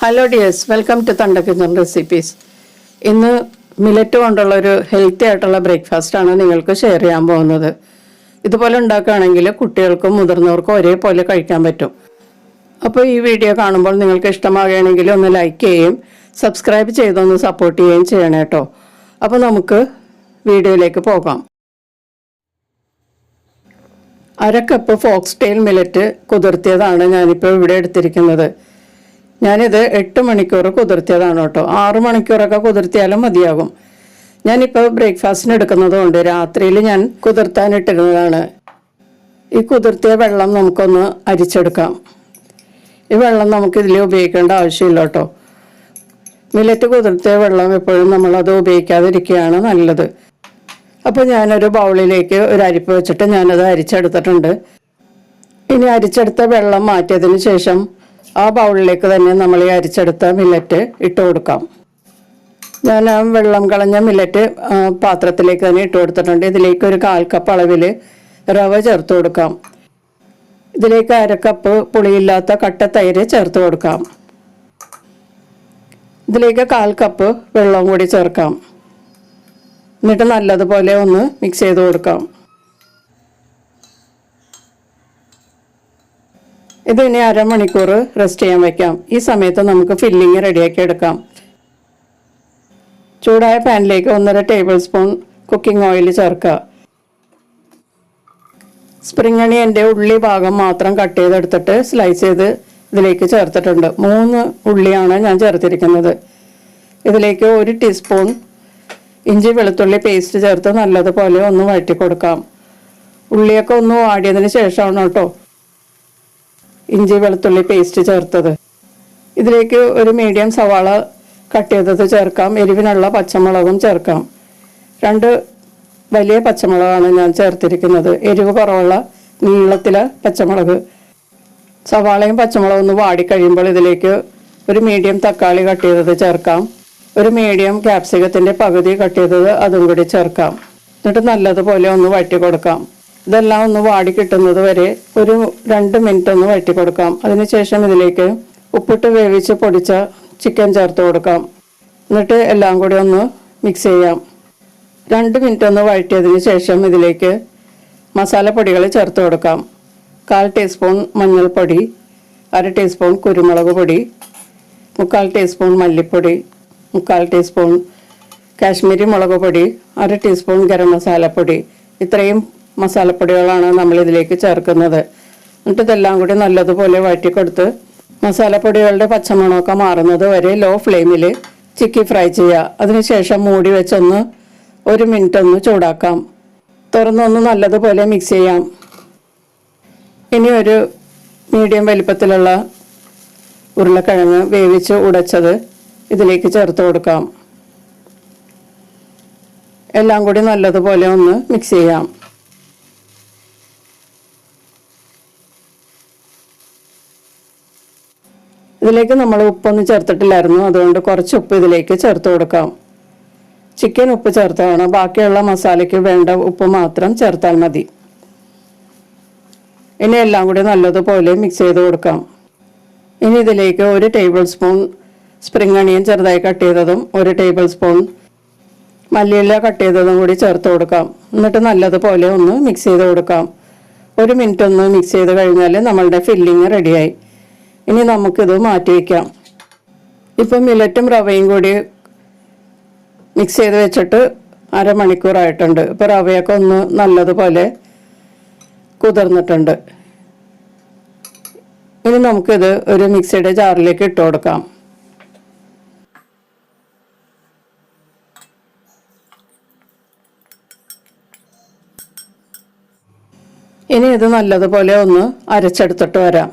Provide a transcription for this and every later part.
Hello dears welcome to Thanda recipes ഇന്ന് millet കൊണ്ടുള്ള ഒരു ഹെൽത്തി ആയിട്ടുള്ള ബ്രേക്ക്ഫാസ്റ്റ് ആണ് നിങ്ങൾക്ക് ഷെയർ ചെയ്യാൻ പോകുന്നത്. ഇതുപോലെ ഉണ്ടാക്കുകയാണെങ്കിൽ കുട്ടികൾക്കും മുതിർന്നവർക്കും ഒരേപോലെ കഴിക്കാൻ പറ്റും. അപ്പോൾ ഈ വീഡിയോ കാണുമ്പോൾ നിങ്ങൾക്ക് ഇഷ്ടമാകുകയാണെങ്കിൽ ഒന്ന് ലൈക്ക് ചെയ്യുകയും സബ്സ്ക്രൈബ് ചെയ്തൊന്ന് സപ്പോർട്ട് ചെയ്യുകയും ചെയ്യണം കേട്ടോ അപ്പോൾ നമുക്ക് വീഡിയോയിലേക്ക് പോകാം. അര കപ്പ് മില്ലറ്റ് കുതിർത്തിയതാണ് ഞാനിപ്പോൾ ഇവിടെ എടുത്തിരിക്കുന്നത്. ഞാനിത് എട്ട് മണിക്കൂർ കുതിർത്തിയതാണ് കേട്ടോ. ആറ് മണിക്കൂറൊക്കെ കുതിർത്തിയാലും മതിയാകും. ഞാനിപ്പോൾ ബ്രേക്ക്ഫാസ്റ്റിന് എടുക്കുന്നത് കൊണ്ട് രാത്രിയിൽ ഞാൻ കുതിർത്താനിട്ടിരുന്നതാണ് ഈ കുതിർത്തിയ വെള്ളം നമുക്കൊന്ന് അരിച്ചെടുക്കാം. ഈ വെള്ളം നമുക്കിതിൽ ഉപയോഗിക്കേണ്ട ആവശ്യമില്ല കേട്ടോ. മില്ലറ്റ് കുതിർത്തിയ വെള്ളം എപ്പോഴും നമ്മളത് ഉപയോഗിക്കാതിരിക്കുകയാണ് നല്ലത്. അപ്പോൾ ഞാനൊരു ബൗളിലേക്ക് ഒരു അരിപ്പ് വെച്ചിട്ട് ഞാനത് അരിച്ചെടുത്തിട്ടുണ്ട്. ഇനി അരിച്ചെടുത്ത വെള്ളം മാറ്റിയതിന് ശേഷം ആ ബൗളിലേക്ക് തന്നെ നമ്മൾ ഈ അരിച്ചെടുത്ത മില്ലറ്റ് ഇട്ട് കൊടുക്കാം. ഞാൻ ആ വെള്ളം കളഞ്ഞ മില്ലറ്റ് പാത്രത്തിലേക്ക് തന്നെ ഇട്ട് കൊടുത്തിട്ടുണ്ട്. ഇതിലേക്ക് ഒരു കാൽ കപ്പ് അളവിൽ റവ ചേർത്ത് കൊടുക്കാം. ഇതിലേക്ക് അരക്കപ്പ് കപ്പ് പുളിയില്ലാത്ത കട്ട തൈര് ചേർത്ത് കൊടുക്കാം. ഇതിലേക്ക് കാൽ കപ്പ് വെള്ളവും കൂടി ചേർക്കാം. എന്നിട്ട് നല്ലതുപോലെ ഒന്ന് മിക്സ് ചെയ്ത് കൊടുക്കാം. ഇത് ഇനി അരമണിക്കൂർ റെസ്റ്റ് ചെയ്യാൻ വയ്ക്കാം ഈ സമയത്ത് നമുക്ക് ഫില്ലിങ് റെഡിയാക്കി എടുക്കാം. ചൂടായ പാനിലേക്ക് ഒന്നര ടേബിൾ സ്പൂൺ കുക്കിംഗ് ഓയിൽ ചേർക്കുക. സ്പ്രിംഗ് അണിയന്റെ ഉള്ളി ഭാഗം മാത്രം കട്ട് ചെയ്തെടുത്തിട്ട് സ്ലൈസ് ചെയ്ത് ഇതിലേക്ക് ചേർത്തിട്ടുണ്ട്. മൂന്ന് ഉള്ളിയാണ് ഞാൻ ചേർത്തിരിക്കുന്നത്. ഇതിലേക്ക് ഒരു ടീസ്പൂൺ ഇഞ്ചി വെളുത്തുള്ളി പേസ്റ്റ് ചേർത്ത് നല്ലതുപോലെ ഒന്ന് വഴറ്റി കൊടുക്കാം. ഉള്ളിയൊക്കെ ഒന്ന് വാടിയതിന് ശേഷമാണ് കേട്ടോ ഇഞ്ചി വെളുത്തുള്ളി പേസ്റ്റ് ചേർത്തത്. ഇതിലേക്ക് ഒരു മീഡിയം സവാള കട്ട് ചെയ്തത് ചേർക്കാം. എരിവിനുള്ള പച്ചമുളകും ചേർക്കാം. രണ്ട് വലിയ പച്ചമുളകാണ് ഞാൻ ചേർത്തിരിക്കുന്നത്. എരിവ് കുറവുള്ള നീളത്തിലെ പച്ചമുളക്. സവാളയും പച്ചമുളകും ഒന്ന് വാടിക്കഴിയുമ്പോൾ ഇതിലേക്ക് ഒരു മീഡിയം തക്കാളി കട്ട് ചെയ്തത് ചേർക്കാം. ഒരു മീഡിയം ക്യാപ്സിക്കത്തിന്റെ പകുതി കട്ട് ചെയ്തത് അതും കൂടി ചേർക്കാം. എന്നിട്ട് നല്ലതുപോലെ ഒന്ന് വറ്റി കൊടുക്കാം. ഇതെല്ലാം ഒന്ന് വാടി കിട്ടുന്നത് വരെ ഒരു രണ്ട് മിനിറ്റ് ഒന്ന് വഴറ്റി കൊടുക്കാം അതിനുശേഷം ഇതിലേക്ക് ഉപ്പിട്ട് വേവിച്ച് പൊടിച്ച ചിക്കൻ ചേർത്ത് കൊടുക്കാം. എന്നിട്ട് എല്ലാം കൂടി ഒന്ന് മിക്സ് ചെയ്യാം. രണ്ട് മിനിറ്റ് ഒന്ന് വഴറ്റിയതിന് ശേഷം ഇതിലേക്ക് മസാലപ്പൊടികൾ ചേർത്ത് കൊടുക്കാം. കാൽ ടീസ്പൂൺ മഞ്ഞൾപ്പൊടി അര ടീസ്പൂൺ കുരുമുളക് പൊടി മുക്കാൽ ടീസ്പൂൺ മല്ലിപ്പൊടി മുക്കാൽ ടീസ്പൂൺ കാശ്മീരി മുളക് പൊടി അര ടീസ്പൂൺ ഗരം മസാലപ്പൊടി ഇത്രയും മസാലപ്പൊടികളാണ് നമ്മൾ ഇതിലേക്ക് ചേർക്കുന്നത്. എന്നിട്ട് ഇതെല്ലാം കൂടി നല്ലതുപോലെ വഴറ്റിക്കൊടുത്ത് മസാലപ്പൊടികളുടെ പച്ചമണമൊക്കെ മാറുന്നത് വരെ ലോ ഫ്ലെയിമിൽ ചിക്കി ഫ്രൈ ചെയ്യുക അതിനുശേഷം മൂടി വെച്ചൊന്ന് ഒരു മിനിറ്റ് ഒന്ന് ചൂടാക്കാം. തുറന്നൊന്ന് നല്ലതുപോലെ മിക്സ് ചെയ്യാം. ഇനി ഒരു മീഡിയം വലിപ്പത്തിലുള്ള ഉരുളക്കിഴങ്ങ് വേവിച്ച് ഉടച്ചത് ഇതിലേക്ക് ചേർത്ത് കൊടുക്കാം. എല്ലാം കൂടി നല്ലതുപോലെ ഒന്ന് മിക്സ് ചെയ്യാം. ഇതിലേക്ക് നമ്മൾ ഉപ്പൊന്നും ചേർത്തിട്ടില്ലായിരുന്നു. അതുകൊണ്ട് കുറച്ച് ഉപ്പ് ഇതിലേക്ക് ചേർത്ത് കൊടുക്കാം. ചിക്കൻ ഉപ്പ് ചേർത്താണ്. ബാക്കിയുള്ള മസാലയ്ക്ക് വേണ്ട ഉപ്പ് മാത്രം ചേർത്താൽ മതി. ഇനി എല്ലാം കൂടി നല്ലതുപോലെ മിക്സ് ചെയ്ത് കൊടുക്കാം. ഇനി ഇതിലേക്ക് ഒരു ടേബിൾ സ്പൂൺ സ്പ്രിംഗ് അണിയൻ ചെറുതായി കട്ട് ചെയ്തതും ഒരു ടേബിൾ സ്പൂൺ മല്ലിയില കട്ട് ചെയ്തതും കൂടി ചേർത്ത് കൊടുക്കാം. എന്നിട്ട് നല്ലതുപോലെ ഒന്ന് മിക്സ് ചെയ്ത് കൊടുക്കാം. ഒരു മിനിറ്റ് ഒന്ന് മിക്സ് ചെയ്ത് കഴിഞ്ഞാൽ നമ്മളുടെ ഫില്ലിങ് റെഡിയായി ഇനി നമുക്കിത് മാറ്റി വയ്ക്കാം ഇപ്പം മില്ലറ്റും റവയും കൂടി മിക്സ് ചെയ്ത് വെച്ചിട്ട് അരമണിക്കൂറായിട്ടുണ്ട്. ഇപ്പോൾ റവയൊക്കെ ഒന്ന് നല്ലതുപോലെ കുതിർന്നിട്ടുണ്ട്. ഇനി നമുക്കിത് ഒരു മിക്സിയുടെ ജാറിലേക്ക് ഇട്ട് കൊടുക്കാം. ഇനി ഇത് നല്ലതുപോലെ ഒന്ന് അരച്ചെടുത്തിട്ട് വരാം.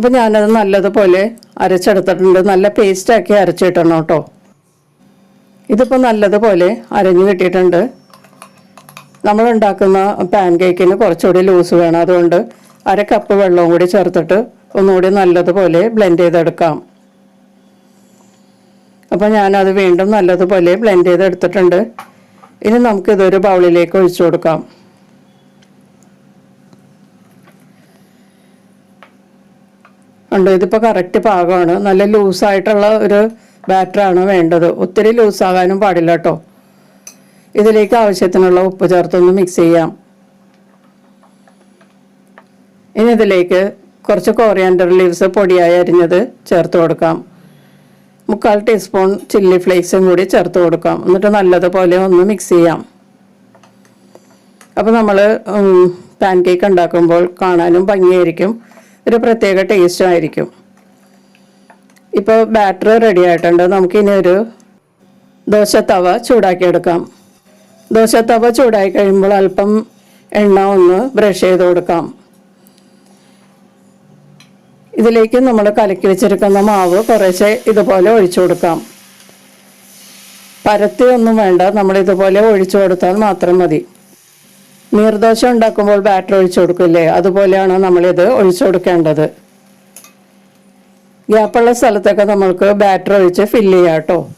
അപ്പം ഞാനത് നല്ലതുപോലെ അരച്ചെടുത്തിട്ടുണ്ട്. നല്ല പേസ്റ്റാക്കി അരച്ചിട്ടണം കേട്ടോ. ഇതിപ്പോൾ നല്ലതുപോലെ അരഞ്ഞു കിട്ടിയിട്ടുണ്ട്. നമ്മൾ ഉണ്ടാക്കുന്ന പാൻ കേക്കിന് കുറച്ചുകൂടി ലൂസ് വേണം. അതുകൊണ്ട് അര കപ്പ് വെള്ളവും കൂടി ചേർത്തിട്ട് ഒന്നുകൂടി നല്ലതുപോലെ ബ്ലെൻഡ് ചെയ്തെടുക്കാം. അപ്പോൾ ഞാനത് വീണ്ടും നല്ലതുപോലെ ബ്ലെൻഡ് ചെയ്തെടുത്തിട്ടുണ്ട്. ഇനി നമുക്കിതൊരു ബൗളിലേക്ക് ഒഴിച്ചു കൊടുക്കാം. ഉണ്ട്? ഇതിപ്പോൾ കറക്റ്റ് പാകമാണ്. നല്ല ലൂസായിട്ടുള്ള ഒരു ബാറ്ററാണ് വേണ്ടത്. ഒത്തിരി ലൂസാകാനും പാടില്ല കേട്ടോ ഇതിലേക്ക് ആവശ്യത്തിനുള്ള ഉപ്പ് ചേർത്തൊന്ന് മിക്സ് ചെയ്യാം. ഇനി ഇതിലേക്ക് കുറച്ച് കോറിയാൻഡർ ലീവ്സ് പൊടിയായി അരിഞ്ഞത് ചേർത്ത് കൊടുക്കാം. മുക്കാൽ ടീസ്പൂൺ ചില്ലി ഫ്ലേക്സും കൂടി ചേർത്ത് കൊടുക്കാം. എന്നിട്ട് നല്ലതുപോലെ ഒന്ന് മിക്സ് ചെയ്യാം. അപ്പോൾ നമ്മൾ പാൻ കേക്ക് ഉണ്ടാക്കുമ്പോൾ കാണാനും ഭംഗിയായിരിക്കും. ഒരു പ്രത്യേക ടേസ്റ്റും ആയിരിക്കും. ഇപ്പോൾ ബാറ്റർ റെഡി ആയിട്ടുണ്ട്. നമുക്കിനി ഒരു ദോശ ദോശത്തവ ചൂടാക്കിയെടുക്കാം. തവ ചൂടായി കഴിയുമ്പോൾ അല്പം എണ്ണ ഒന്ന് ബ്രഷ് ചെയ്ത് കൊടുക്കാം. ഇതിലേക്ക് നമ്മൾ കലക്കി വെച്ചിരിക്കുന്ന മാവ് കുറേശ്ശെ ഇതുപോലെ ഒഴിച്ചു കൊടുക്കാം. പരത്തി ഒന്നും വേണ്ട. നമ്മൾ ഇതുപോലെ ഒഴിച്ചു കൊടുത്താൽ മാത്രം മതി. നീർദോശ ഉണ്ടാക്കുമ്പോൾ ബാറ്റർ ഒഴിച്ചു കൊടുക്കില്ലേ? അതുപോലെയാണ് നമ്മളിത് ഒഴിച്ചു കൊടുക്കേണ്ടത്? ഗ്യാപ്പുള്ള സ്ഥലത്തൊക്കെ നമ്മൾക്ക് ബാറ്റർ ഒഴിച്ച് ഫില്ല് ചെയ്യാം കേട്ടോ.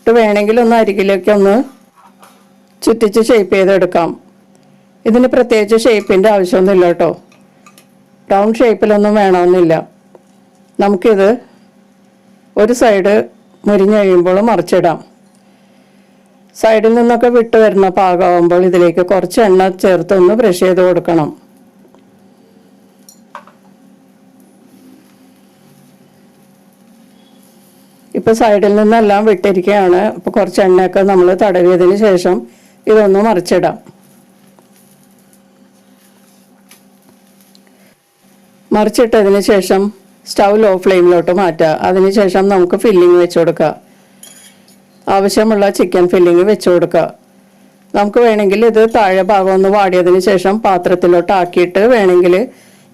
ഇത് വേണമെങ്കിൽ ഒന്ന് അരികിലേക്ക് ഒന്ന് ചുറ്റിച്ച് ഷേപ്പ് ചെയ്തെടുക്കാം. ഇതിന് പ്രത്യേകിച്ച് ഷേപ്പിന്റെ ആവശ്യമൊന്നുമില്ല കേട്ടോ. റൗണ്ട് ഷേപ്പിലൊന്നും വേണമെന്നില്ല. നമുക്കിത് ഒരു സൈഡ് മുരിഞ്ഞ് കഴിയുമ്പോൾ മറിച്ചിടാം. സൈഡിൽ നിന്നൊക്കെ വിട്ട് വരുന്ന പാകമാകുമ്പോൾ ഇതിലേക്ക് കുറച്ച് എണ്ണ ചേർത്ത് ഒന്ന് ബ്രഷ് ചെയ്ത് കൊടുക്കണം. ഇപ്പൊ സൈഡിൽ നിന്നെല്ലാം വിട്ടിരിക്കുകയാണ് ഇപ്പൊ കുറച്ച് എണ്ണയൊക്കെ നമ്മൾ തടവിയതിന് ശേഷം ഇതൊന്ന് മറിച്ചിടാം. മറിച്ചിട്ടതിന് ശേഷം സ്റ്റൗ ലോ ഫ്ലെയിമിലോട്ട് മാറ്റുക. അതിനുശേഷം നമുക്ക് ഫില്ലിങ് വെച്ച് കൊടുക്കുക. ആവശ്യമുള്ള ചിക്കൻ ഫില്ലിങ് വെച്ചു കൊടുക്കുക നമുക്ക് വേണമെങ്കിൽ ഇത് താഴെ ഭാഗം ഒന്ന് വാടിയതിന് ശേഷം പാത്രത്തിലോട്ട് ആക്കിയിട്ട് വേണമെങ്കിൽ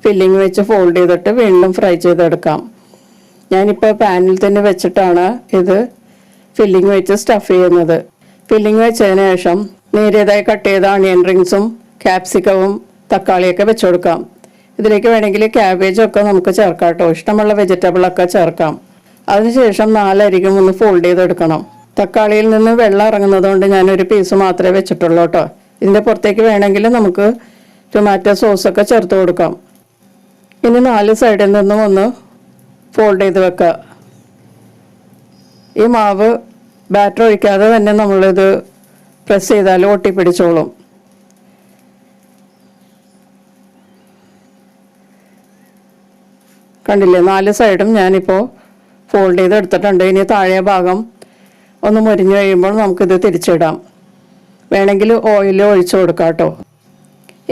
ഫില്ലിങ് വെച്ച് ഫോൾഡ് ചെയ്തിട്ട് വീണ്ടും ഫ്രൈ ചെയ്തെടുക്കാം. ഞാനിപ്പോൾ പാനിൽ തന്നെ വെച്ചിട്ടാണ് ഇത് ഫില്ലിങ് വെച്ച് സ്റ്റഫ് ചെയ്യുന്നത്. ഫില്ലിങ് വെച്ചതിന് ശേഷം നേരിയതായി കട്ട് ചെയ്ത അണിയൻ റിങ്സും ക്യാപ്സിക്കവും തക്കാളിയൊക്കെ വെച്ചുകൊടുക്കാം ഇതിലേക്ക് വേണമെങ്കിൽ ക്യാബേജൊക്കെ നമുക്ക് ചേർക്കാം കേട്ടോ. ഇഷ്ടമുള്ള വെജിറ്റബിളൊക്കെ ചേർക്കാം. അതിനുശേഷം നാലരികും ഒന്ന് ഫോൾഡ് ചെയ്തെടുക്കണം. തക്കാളിയിൽ നിന്ന് വെള്ളം ഇറങ്ങുന്നത് കൊണ്ട് ഞാനൊരു പീസ് മാത്രമേ വെച്ചിട്ടുള്ളൂ കേട്ടോ. ഇതിന്റെ പുറത്തേക്ക് വേണമെങ്കിൽ നമുക്ക് ടൊമാറ്റോ സോസൊക്കെ ചേർത്ത് കൊടുക്കാം. ഇനി നാല് സൈഡിൽ നിന്നും ഒന്ന് ഫോൾഡ് ചെയ്ത് വെക്കുക ഈ മാവ് ബാറ്റർ ഒഴിക്കാതെ തന്നെ നമ്മളിത് പ്രസ് ചെയ്താൽ ഒട്ടിപ്പിടിച്ചോളും. കണ്ടില്ലേ? നാല് സൈഡും ഞാനിപ്പോൾ ഫോൾഡ് ചെയ്ത് എടുത്തിട്ടുണ്ട് ഇനി താഴെ ഭാഗം ഒന്ന് മുരിഞ്ഞു കഴിയുമ്പോൾ നമുക്കിത് തിരിച്ചിടാം. വേണമെങ്കിൽ ഓയിൽ ഒഴിച്ചു കൊടുക്കാം കേട്ടോ.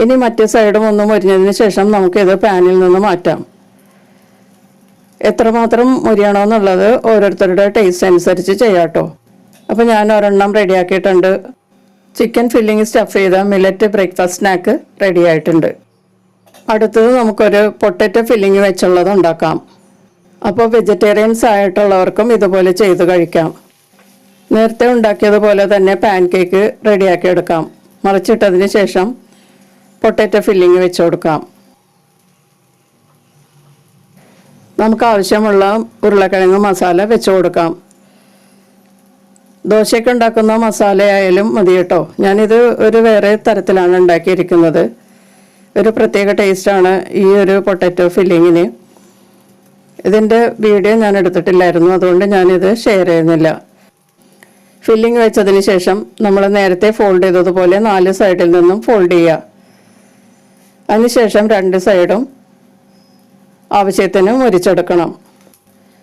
ഇനി മറ്റേ സൈഡും ഒന്ന് മുരിഞ്ഞതിന് ശേഷം നമുക്കിത് പാനിൽ നിന്ന് മാറ്റാം. എത്രമാത്രം മുരിയണമെന്നുള്ളത് ഓരോരുത്തരുടെ ടേസ്റ്റ് അനുസരിച്ച് ചെയ്യാം കേട്ടോ. അപ്പോൾ ഞാൻ ഒരെണ്ണം റെഡിയാക്കിയിട്ടുണ്ട് ചിക്കൻ ഫില്ലിങ് സ്റ്റഫ് ചെയ്ത മില്ലറ്റ് ബ്രേക്ക്ഫാസ്റ്റ് സ്നാക്ക് റെഡി ആയിട്ടുണ്ട്. അടുത്തത് നമുക്കൊരു പൊട്ടറ്റോ ഫില്ലിങ് വെച്ചുള്ളത് ഉണ്ടാക്കാം. അപ്പോൾ വെജിറ്റേറിയൻസ് ആയിട്ടുള്ളവർക്കും ഇതുപോലെ ചെയ്ത് കഴിക്കാം. നേരത്തെ ഉണ്ടാക്കിയതുപോലെ തന്നെ പാൻ കേക്ക് റെഡിയാക്കി എടുക്കാം. മറിച്ചിട്ടതിന് ശേഷം പൊട്ടറ്റോ ഫില്ലിങ് വെച്ച് കൊടുക്കാം. നമുക്ക് ആവശ്യമുള്ള ഉരുളക്കിഴങ്ങ് മസാല വെച്ച് കൊടുക്കാം. ദോശയ്ക്ക് ഉണ്ടാക്കുന്ന മസാലയായാലും മതി കേട്ടോ. ഞാനിത് ഒരു വേറെ തരത്തിലാണ് ഉണ്ടാക്കിയിരിക്കുന്നത്. ഒരു പ്രത്യേക ടേസ്റ്റാണ് ഈ ഒരു പൊട്ടറ്റോ ഫില്ലിങ്ങിന്. ഇതിന്റെ വീഡിയോ ഞാൻ എടുത്തിട്ടില്ലായിരുന്നു അതുകൊണ്ട് ഞാനിത് ഷെയർ ചെയ്യുന്നില്ല. ഫില്ലിങ് വെച്ചതിന് ശേഷം നമ്മൾ നേരത്തെ ഫോൾഡ് ചെയ്തതുപോലെ നാല് സൈഡിൽ നിന്നും ഫോൾഡ് ചെയ്യുക. അതിനുശേഷം രണ്ട് സൈഡും ആവശ്യത്തിന് മുരിച്ചെടുക്കണം.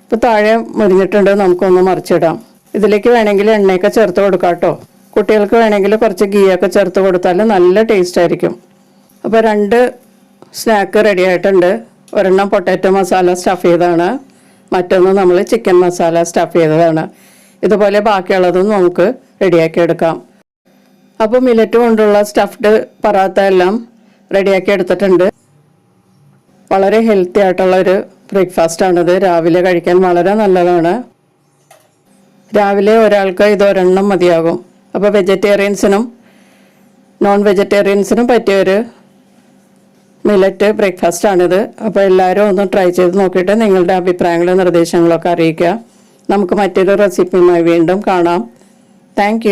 ഇപ്പോൾ താഴെ മുരിഞ്ഞിട്ടുണ്ട് നമുക്കൊന്ന് മറിച്ചിടാം. ഇതിലേക്ക് വേണമെങ്കിൽ എണ്ണയൊക്കെ ചേർത്ത് കൊടുക്കാം കേട്ടോ. കുട്ടികൾക്ക് വേണമെങ്കിൽ കുറച്ച് ഗീയൊക്കെ ചേർത്ത് കൊടുത്താൽ നല്ല ടേസ്റ്റ് ആയിരിക്കും. അപ്പോൾ രണ്ട് സ്നാക്ക് റെഡി ആയിട്ടുണ്ട്. ഒരെണ്ണം പൊട്ടാറ്റോ മസാല സ്റ്റഫ് ചെയ്തതാണ്. മറ്റൊന്ന് നമ്മൾ ചിക്കൻ മസാല സ്റ്റഫ് ചെയ്തതാണ്. ഇതുപോലെ ബാക്കിയുള്ളതും നമുക്ക് റെഡിയാക്കി എടുക്കാം അപ്പോൾ മില്ലറ്റ് കൊണ്ടുള്ള സ്റ്റഫ്ഡ് പറാത്ത എല്ലാം റെഡിയാക്കി എടുത്തിട്ടുണ്ട് വളരെ ഹെൽത്തി ആയിട്ടുള്ള ഒരു ബ്രേക്ക്ഫാസ്റ്റാണിത് രാവിലെ കഴിക്കാൻ വളരെ നല്ലതാണ്. രാവിലെ ഒരാൾക്ക് ഇത് ഒരെണ്ണം മതിയാകും. അപ്പോൾ വെജിറ്റേറിയൻസിനും നോൺ വെജിറ്റേറിയൻസിനും പറ്റിയൊരു മില്ലറ്റ് ബ്രേക്ക്ഫാസ്റ്റാണിത് അപ്പോൾ എല്ലാവരും ഒന്ന് ട്രൈ ചെയ്ത് നോക്കിയിട്ട് നിങ്ങളുടെ അഭിപ്രായങ്ങളും നിർദ്ദേശങ്ങളൊക്കെ അറിയിക്കുക. നമുക്ക് മറ്റൊരു റെസിപ്പിയുമായി വീണ്ടും കാണാം. താങ്ക്